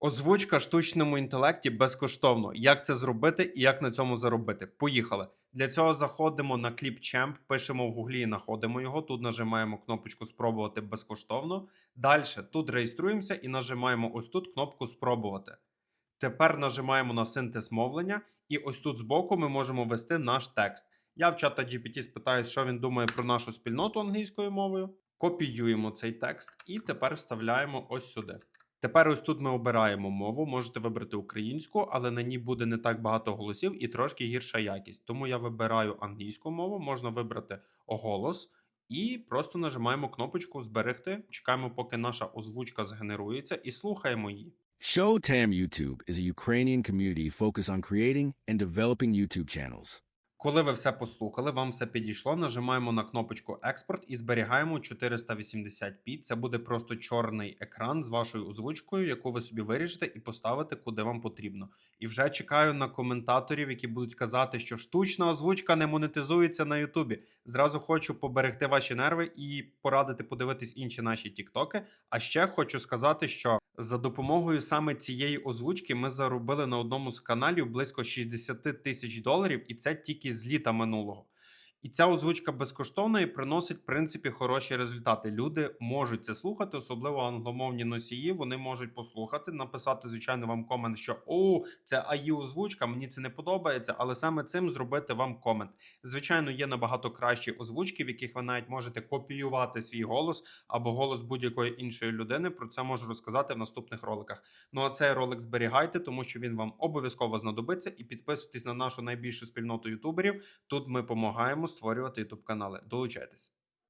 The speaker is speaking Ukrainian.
Озвучка штучному інтелекті безкоштовно. Як це зробити і як на цьому заробити? Поїхали. Для цього заходимо на Clipchamp, пишемо в гуглі і знаходимо його. Тут нажимаємо кнопочку спробувати безкоштовно. Далі тут реєструємося і нажимаємо ось тут кнопку спробувати. Тепер нажимаємо на синтез мовлення, і ось тут збоку ми можемо ввести наш текст. Я в чата GPT спитаю, що він думає про нашу спільноту англійською мовою. Копіюємо цей текст і тепер вставляємо ось сюди. Тепер ось тут ми обираємо мову. Можете вибрати українську, але на ній буде не так багато голосів і трошки гірша якість. Тому я вибираю англійську мову, можна вибрати голос і просто нажимаємо кнопочку Зберегти. Чекаємо, поки наша озвучка згенерується, і слухаємо її. Showtime YouTube is a Ukrainian community focused on creating and developing YouTube channels. Коли ви все послухали, вам все підійшло, нажимаємо на кнопочку Експорт і зберігаємо 480p. Це буде просто чорний екран з вашою озвучкою, яку ви собі вирішите і поставите куди вам потрібно. І вже чекаю на коментаторів, які будуть казати, що штучна озвучка не монетизується на Ютубі. Зразу хочу поберегти ваші нерви і порадити подивитись інші наші тіктоки. А ще хочу сказати, що за допомогою саме цієї озвучки ми заробили на одному з каналів близько 60 тисяч доларів, і це тільки з літа минулого. І ця озвучка безкоштовна і приносить, в принципі, хороші результати. Люди можуть це слухати, особливо англомовні носії. Вони можуть послухати, написати, звичайно, вам комент, що о, це АІ озвучка, мені це не подобається, але саме цим зробити вам комент. Звичайно, є набагато кращі озвучки, в яких ви навіть можете копіювати свій голос або голос будь-якої іншої людини. Про це можу розказати в наступних роликах. Ну а цей ролик зберігайте, тому що він вам обов'язково знадобиться. І підписуйтесь на нашу найбільшу спільноту ютуберів. Тут ми допомагаємо створювати ютуб канали. Долучайтесь.